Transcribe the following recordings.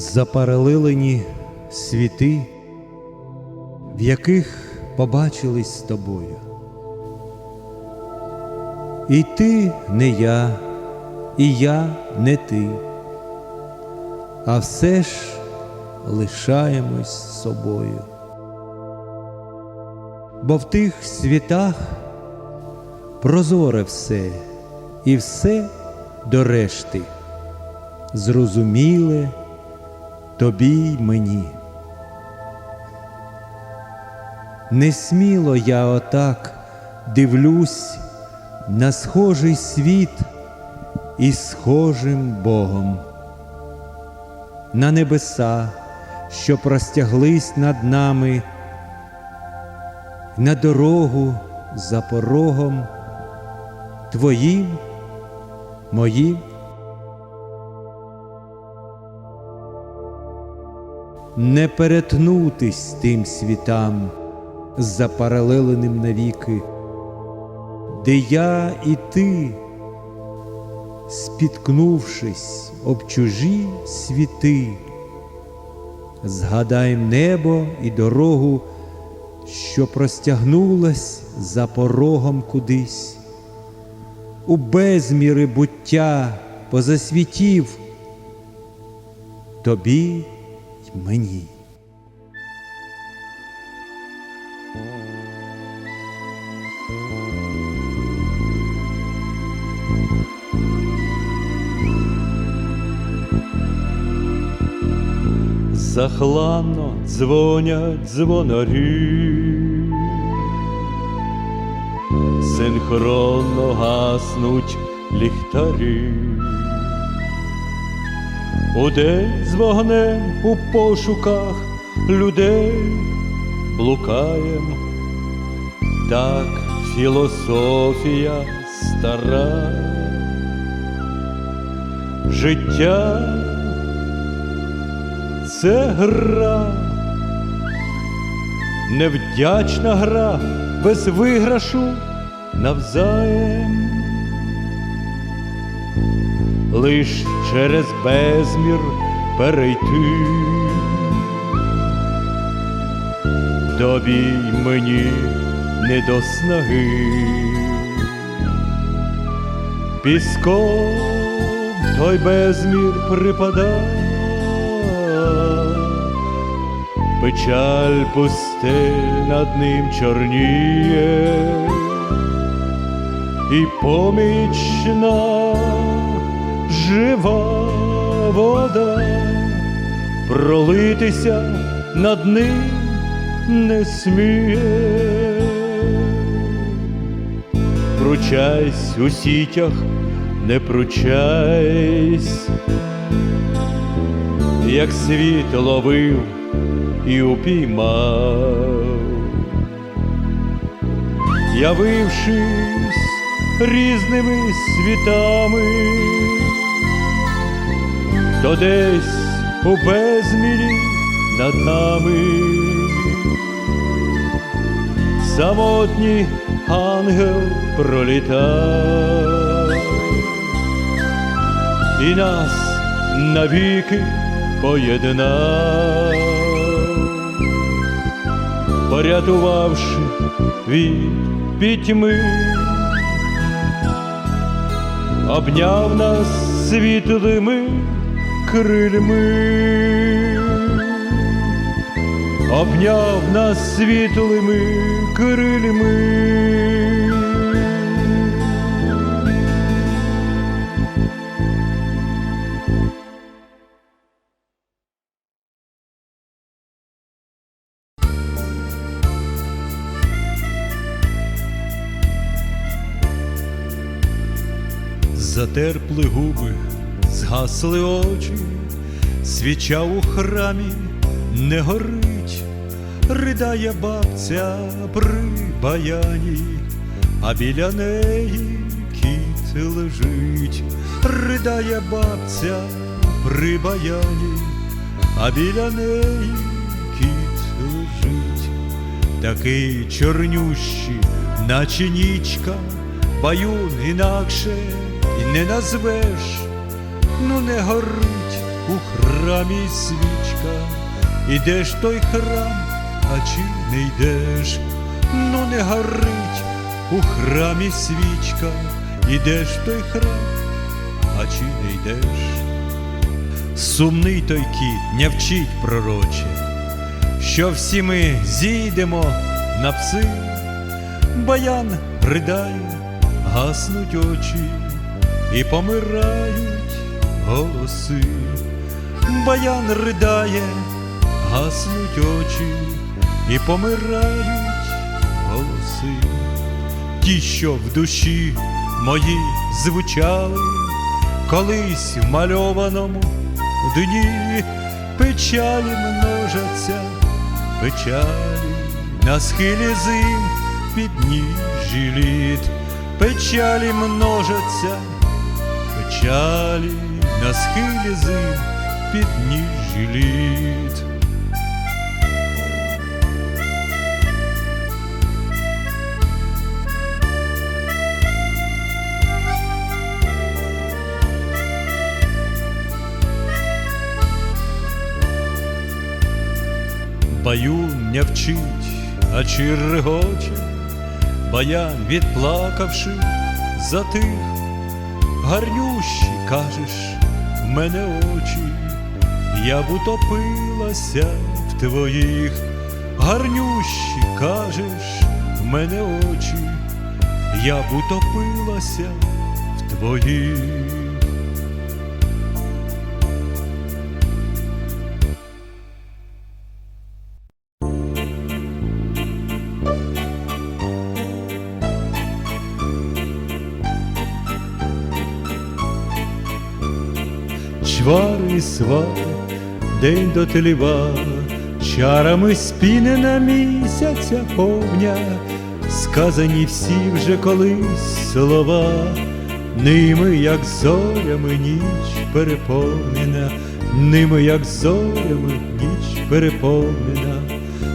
запаралелені світи, в яких побачились з тобою. І ти не я, і я не ти, а все ж лишаємось собою. Бо в тих світах прозоре все, і все до решти, зрозуміле тобі й мені. Несміло я отак дивлюсь на схожий світ із схожим Богом, на небеса, що простяглись над нами, на дорогу за порогом Твоїм, моїм. Не перетнутись тим світам, запаралеленим навіки, де я і ти, спіткнувшись об чужі світи, згадаєм небо і дорогу, що простягнулась за порогом кудись, у безміри буття поза світів, тобі й мені. Захланно дзвонять дзвонарі, синхронно гаснуть ліхтарі. Удень з вогнем у пошуках людей блукаєм, так філософія стара, життя це гра, невдячна гра без виграшу навзаєм. Лиш через безмір перейти. Тобі й мені не до снаги. Піском той безмір припада, печаль пустель над ним чорніє, і помічна жива вода пролитися над ним не сміє. Пручайсь у сітях, не пручайсь, як світ ловив і упіймав, явившись різними світами, то десь у безмірі над нами. Самотній ангел пролітав і нас навіки поєднав, порятувавши від пітьми, обняв нас світлими крильми, обняв нас світлими крильми. Затерпли губи, згасли очі, свіча у храмі не горить, ридає бабця при баяні, а біля неї кіт лежить, ридає бабця при баяні, а біля неї кіт лежить, такий чорнющий, наче нічка, баюн інакше і не назвеш, ну не горить у храмі свічка, ідеш той храм, а чи не йдеш, ну не горить у храмі свічка, ідеш той храм, а чи не йдеш? Сумний той кіт не вчить пророче, що всі ми зійдемо на пси, баян ридає, гаснуть очі і помирають голоси, баян ридає, гаснуть очі і помирають голоси, ті, що в душі мої звучали, колись в мальованому дні печалі множаться, печалі на схилі зим підніжжі літ, печалі множаться, печалі на схилі зим підніжжі літ. Баюн не вчить, а чи регоче, баян, відплакавши, затих, гарнющі, кажеш, мене очі, я б утопилася в твоїх, гарнющі, кажеш, в мене очі, я б утопилася в твоїх. Чвари і свари, день дотліва, чарами спінена місяця повня, сказані всі вже колись слова, ними, як зорями, ніч переповнена, ними, як зорями, ніч переповнена,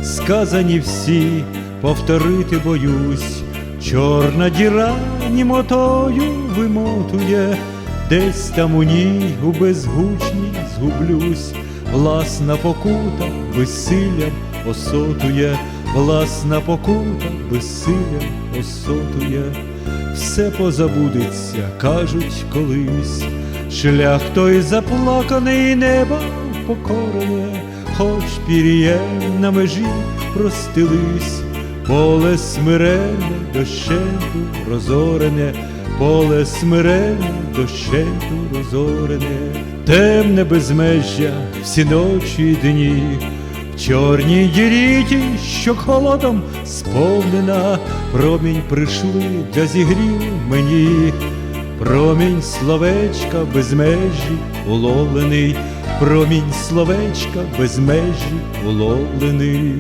сказані всі, повторити боюсь, чорна діра німотою вимотує. Десь там у ній у безгучній згублюсь, власна покута безсиллям осотує, власна покута безсиллям осотує, все позабудеться, кажуть колись, шлях той заплаканий неба покорене, хоч пір'єм на межі простились, поле смирене, дощенту розорене поле смирене, дощенту розорене, темне безмежжя всі ночі й дні, в чорній діріті, що холодом сповнена, промінь прийшли для зігрів мені, промінь словечка без межі уловлений, промінь словечка без межі уловлений.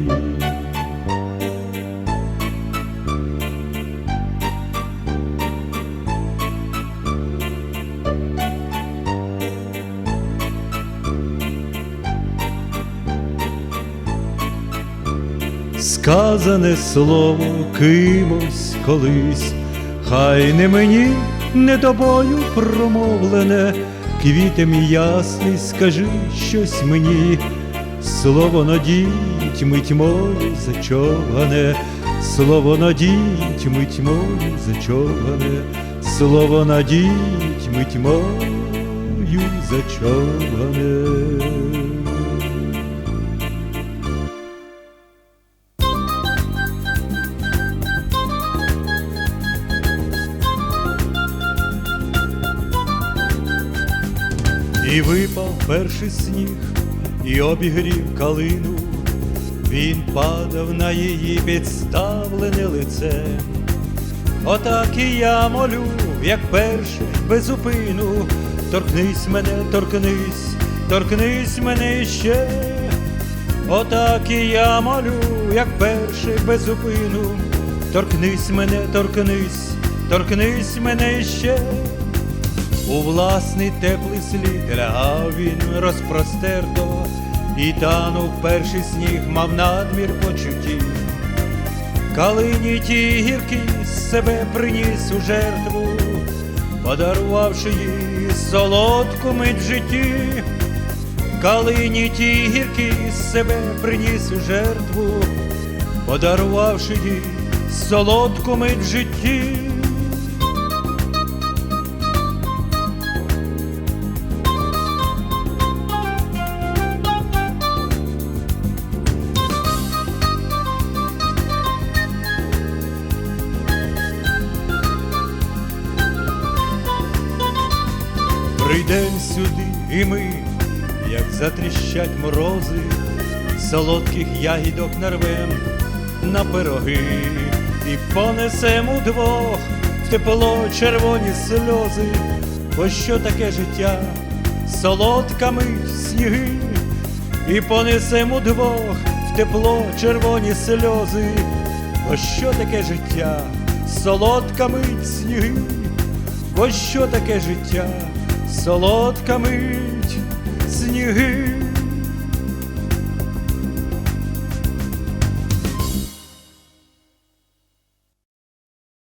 Сказане слово кимось колись, хай не мені, не тобою промовлене, квіти мій ясний, скажи щось мені, слово надіть мить мою зачовгане, слово надіть мить мою зачовгане, слово надіть мить мою зачовгане. Випав перший сніг, і обігрів калину, він падав на її підставлене лице. Отак і я молю, як перше, без зупину, торкнись мене, торкнись, торкнись мене ще. Отак і я молю, як перше, без зупину, торкнись мене, торкнись, торкнись мене ще. У власний теплий слід лягав він розпростерто, і танув перший сніг, мав надмір почуттів. Калині ті гіркі себе приніс у жертву, подарувавши їй солодку мить в житті. калині ті гіркі себе приніс у жертву, подарувавши їй солодку мить в житті. Прийдем сюди, і ми, як затріщать морози, солодких ягідок нарвем на пироги і понесем удвох в тепло червоні сльози, бо що таке життя, солодка мить сніги, і понесем удвох в тепло червоні сльози, бо що таке життя, солодка мить сніги. Бо що таке життя, солодка мить, сніги.